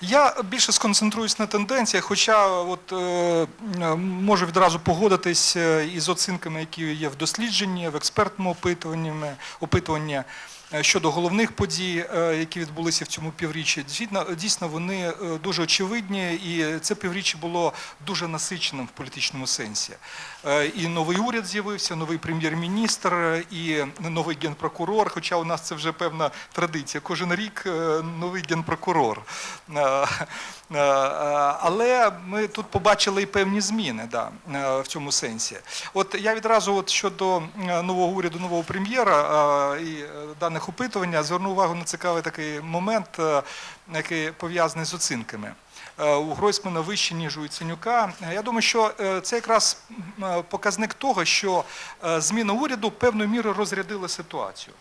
Я більше сконцентруюсь на тенденціях, хоча от, е, можу відразу погодитись е, із оцінками, які є в дослідженні, в експертному опитуванні, опитуванні щодо головних подій, е, які відбулися в цьому півріччі. Дійсно, вони е, дуже очевидні, і це півріччя було дуже насиченим в політичному сенсі. Е, І новий уряд з'явився, новий прем'єр-міністр, і новий генпрокурор. Хоча у нас це вже певна традиція. Кожен рік е, новий генпрокурор. Е, е, Але ми тут побачили і певні зміни да, е, в цьому сенсі. От я відразу от щодо е, нового уряду, нового прем'єра е, і е, даних опитування зверну увагу на цікавий такий момент, е, який пов'язаний з оцінками. Е, У Гройсмана вище, ніж у Яценюка. Е, Я думаю, що е, це якраз показник того, що зміна уряду певною мірою розрядила ситуацію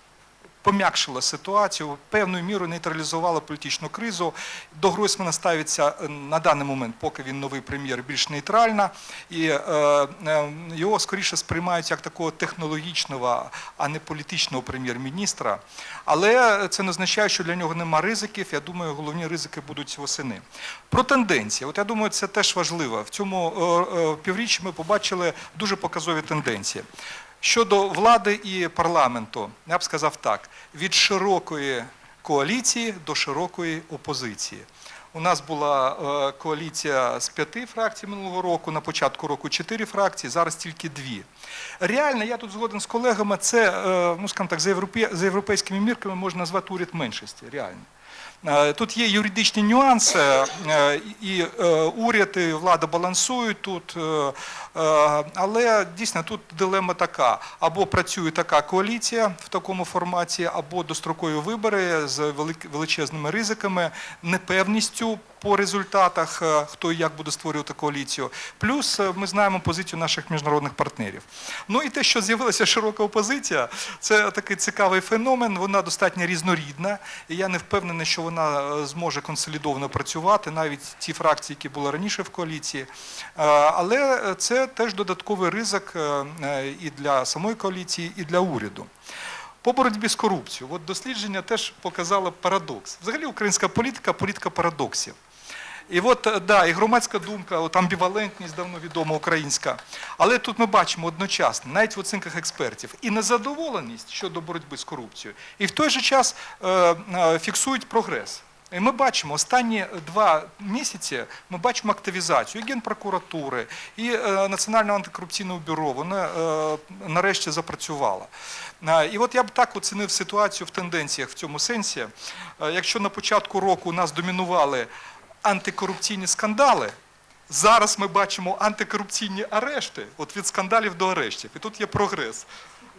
пом'якшила ситуацію, певною мірою нейтралізувала політичну кризу. До Гройсмана ставиться е, на даний момент, поки він новий прем'єр, більш нейтрально, і е, е, його скоріше сприймають як такого технологічного, а не політичного прем'єр-міністра. Але це не означає, що для нього нема ризиків. Я думаю, головні ризики будуть восени. Про тенденції. От я думаю, це теж важливо. В цьому е, півріччі ми побачили дуже показові тенденції. Щодо влади і парламенту, я б сказав так: від широкої коаліції до широкої опозиції. У нас була е, коаліція з п'яти фракцій минулого року, на початку року чотири фракції, зараз тільки дві. Реально, я тут згоден з колегами, це, е, ну скажімо так, за європейськими мірками можна назвати уряд меншості, реально. Е, Тут є юридичні нюанси, е, і е, уряд, і влада балансують тут, але дійсно тут дилема така: або працює така коаліція в такому форматі, або дострокові вибори з величезними ризиками, непевністю по результатах, е, хто і як буде створювати коаліцію. Плюс е, ми знаємо позицію наших міжнародних партнерів. Ну і те, що з'явилася широка опозиція, це такий цікавий феномен. Вона достатньо різнорідна, і я не впевнений, що вона е, зможе консолідовано працювати, навіть ті фракції, які були раніше в коаліції. Але це теж додатковий ризик і для самої коаліції, і для уряду. По боротьбі з корупцією, от дослідження теж показало парадокс. Взагалі, українська політика політика парадоксів. І от е, да, і громадська думка, от амбівалентність давно відома українська. Але тут ми бачимо одночасно, навіть в оцінках експертів, і незадоволеність щодо боротьби з корупцією, і в той же час е, е, фіксують прогрес. І ми бачимо останні два місяці. Ми бачимо активізацію і Генпрокуратури, і е, Національного антикорупційного бюро. Воно е, нарешті запрацювало. Е, І от я б так оцінив ситуацію в тенденціях в цьому сенсі. Е, Якщо на початку року у нас домінували антикорупційні скандали. Зараз ми бачимо антикорупційні арешти, от від скандалів до арештів. І тут є прогрес.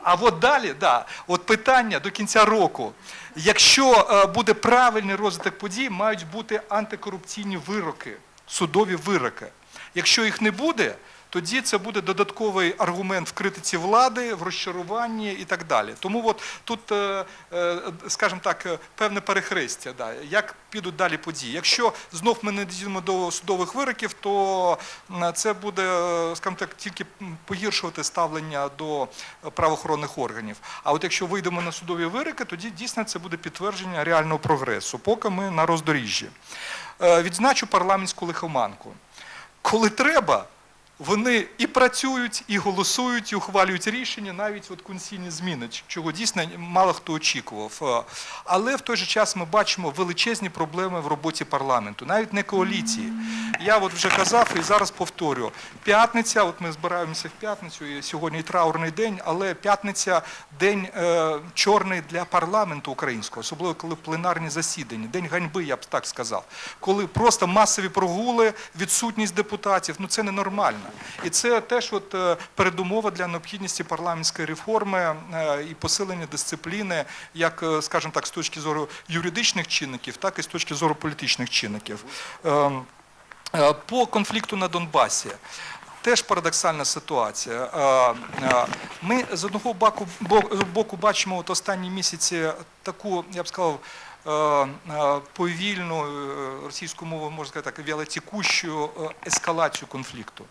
А от далі, да, от питання до кінця року. Якщо е, буде правильний розвиток подій, мають бути антикорупційні вироки, судові вироки. Якщо їх не буде, тоді це буде додатковий аргумент в критиці влади, в розчаруванні і так далі. Тому от тут, е, е, скажімо так, е, певне перехрестя, да, як підуть далі події. Якщо знов ми не дійдемо до судових вироків, то це буде, скажімо так, тільки погіршувати ставлення до правоохоронних органів. А от якщо вийдемо на судові вироки, тоді дійсно це буде підтвердження реального прогресу, поки ми на роздоріжжі. Відзначу парламентську лихоманку. Коли треба, вони і працюють, і голосують, і ухвалюють рішення, навіть от конституційні зміни, чого дійсно мало хто очікував. Е, Але в той же час ми бачимо величезні проблеми в роботі парламенту, навіть не коаліції. Я от вже казав і зараз повторю. П'ятниця, от ми збираємося в п'ятницю, і сьогодні траурний день, але п'ятниця день е, чорний для парламенту українського, особливо коли пленарні засідання, день ганьби, я б так сказав. Коли просто масові прогули, відсутність депутатів, ну це ненормально. І це теж от е, передумова для необхідності парламентської реформи е, і посилення дисципліни, як, е, скажімо так, з точки зору юридичних чинників, так і з точки зору політичних чинників. Ем, По конфлікту на Донбасі. Теж парадоксальна ситуація. Ми з одного боку, бачимо от останні місяці таку, я б сказав, повільну російську мову, можна сказати так, вялотікущу ескалацію конфлікту.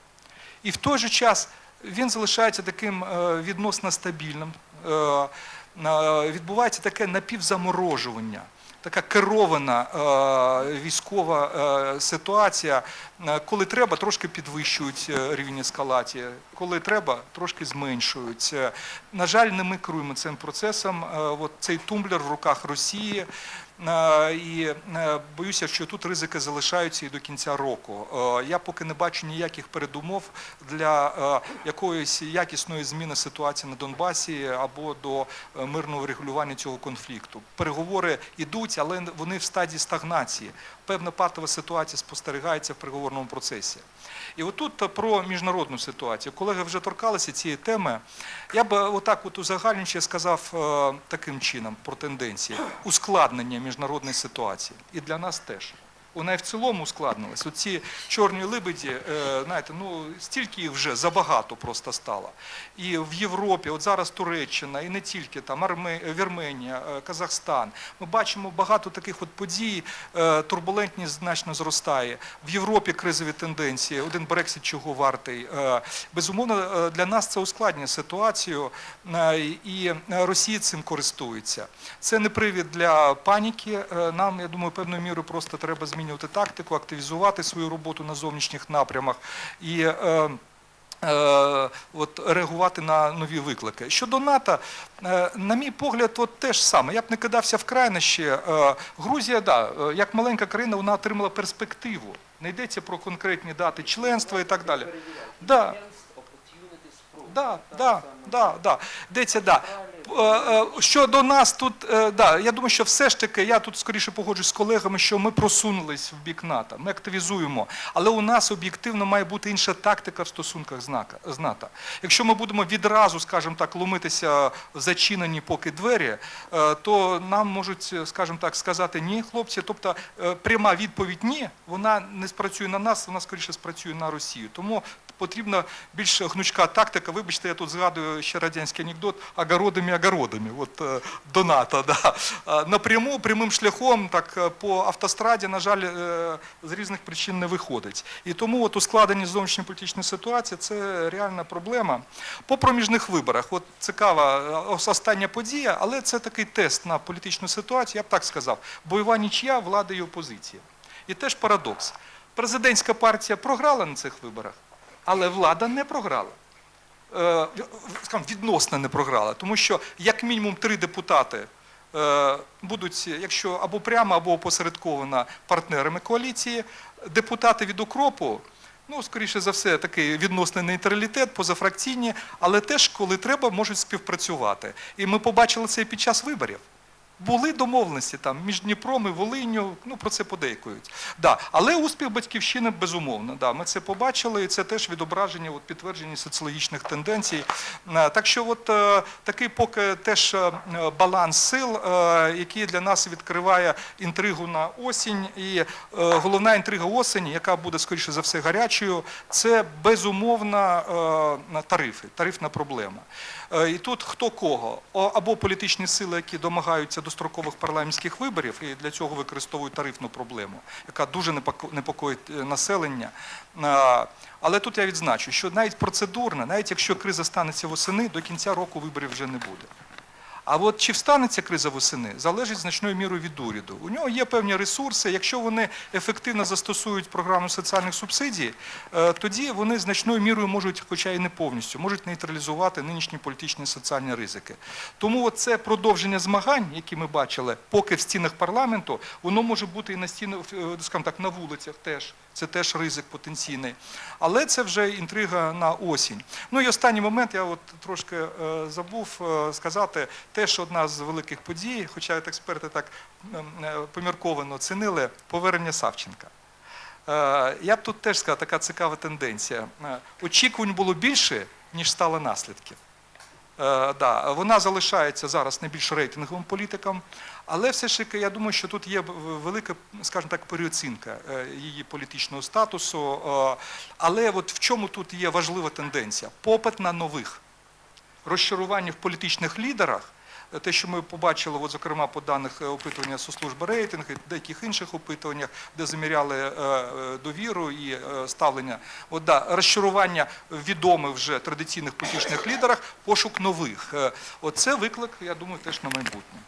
І в той же час він залишається таким е, відносно стабільним. Е, е, Відбувається таке напівзаморожування. така керована військова ситуація. Коли треба, трошки підвищують рівень ескалації, коли треба, трошки зменшують. На жаль, не ми керуємо цим процесом. От цей тумблер в руках Росії. Е, І е, боюся, що тут ризики залишаються і до кінця року. Е, Я поки не бачу ніяких передумов для якоїсь якісної зміни ситуації на Донбасі або до мирного регулювання цього конфлікту. Переговори йдуть, але вони в стадії стагнації. Певна патова ситуація спостерігається в переговорному процесі. І отут про міжнародну ситуацію. Колеги вже торкалися цієї теми. Я би отак от узагальнюючи сказав таким чином про тенденції. Ускладнення міжнародної ситуації. І для нас теж. Вона і в цілому ускладнилась. Оці чорні либеді, е, знаєте, ну стільки їх вже забагато просто стало. І в Європі, от зараз Туреччина, і не тільки там Вірменія, е, Казахстан. Ми бачимо багато таких от подій. е, Турбулентність значно зростає. В Європі кризові тенденції. Один Брексит чого вартий. Безумовно, для нас це ускладнює ситуацію, і Росія цим користується. Це не привід для паніки. Нам, я думаю, певною мірою просто треба змінювати тактику, активізувати свою роботу на зовнішніх напрямах і е, е, от, реагувати на нові виклики. Щодо НАТО, е, на мій погляд, от те ж саме. Я б не кидався в крайнощі. Е, Грузія, да, як маленька країна, вона отримала перспективу. Не йдеться про конкретні дати членства і так далі. Да. Да, да, да, да. Йдеться, да. Е, е, Щодо нас тут, е, да, я думаю, що все ж таки, я тут скоріше погоджуюсь з колегами, що ми просунулись в бік НАТО, ми активізуємо. Але у нас об'єктивно має бути інша тактика в стосунках з НАТО. Якщо ми будемо відразу, скажімо так, ломитися зачинені поки двері, то нам можуть, скажімо так, сказати ні, хлопці. Тобто пряма відповідь ні, вона не спрацює на нас, вона скоріше спрацює на Росію. Тому потрібна більш гнучка тактика. Вибачте, я тут згадую ще радянський анекдот огородами огородами. От е, до НАТО. Да. Е, Напряму, прямим шляхом, так е, по автостраді, на жаль, з різних причин не виходить. І тому от ускладнення зовнішньополітичної ситуації це реальна проблема. По проміжних виборах, от цікава остання подія, але це такий тест на політичну ситуацію, я б так сказав. Бойова нічия влади і опозиції. І теж парадокс. Президентська партія програла на цих виборах, але влада не програла. Е, відносно не програла, тому що як мінімум три депутати е, будуть, якщо або прямо, або опосередковано партнерами коаліції, депутати від укропу. Ну, скоріше за все, такий відносний нейтралітет, позафракційні, але теж, коли треба, можуть співпрацювати. І ми побачили це і під час виборів. Були домовленості там між Дніпром і Волинню, ну про це подейкують. Да. Але успіх батьківщини безумовно. Да. Ми це побачили, і це теж відображення, от, підтвердження соціологічних тенденцій. Е, Так що, от е, такий поки теж е, баланс сил, який для нас відкриває інтригу на осінь. І головна інтрига осені, яка буде скоріше за все гарячою, це безумовно тарифи, тарифна проблема. Е, І тут хто кого? Або політичні сили, які домагаються дострокових парламентських виборів і для цього використовують тарифну проблему, яка дуже непокоїть е, населення. Е, Але тут я відзначу, що навіть процедурно, навіть якщо криза станеться восени, до кінця року виборів вже не буде. А от чи встанеться криза восени, залежить значною мірою від уряду. У нього є певні ресурси. Якщо вони ефективно застосують програму соціальних субсидій, е, тоді вони значною мірою можуть, хоча і не повністю, можуть нейтралізувати нинішні політичні і соціальні ризики. Тому от це продовження змагань, які ми бачили, поки в стінах парламенту, воно може бути і на стінах, е, скажімо так, на вулицях теж. Це теж ризик потенційний. Але це вже інтрига на осінь. Ну і останній момент, я от трошки е, забув сказати, теж одна з великих подій, хоча експерти так ем, е, помірковано оцінили, повернення Савченка. Е, Я б тут теж сказав, така цікава тенденція. Е, Очікувань було більше, ніж стало наслідків. Да, вона залишається зараз найбільш рейтинговим політиком, але все ж таки я думаю, що тут є велика, скажімо так, переоцінка її політичного статусу. Але от в чому тут є важлива тенденція? Попит на нових розчарування в політичних лідерах. Те, що ми побачили, от, зокрема, по даних е, опитування соцслужби рейтинг і деяких інших опитуваннях, де заміряли е, е, довіру і ставлення, от, да, розчарування відомих вже традиційних політичних лідерах, пошук нових. Оце виклик, я думаю, теж на майбутнє.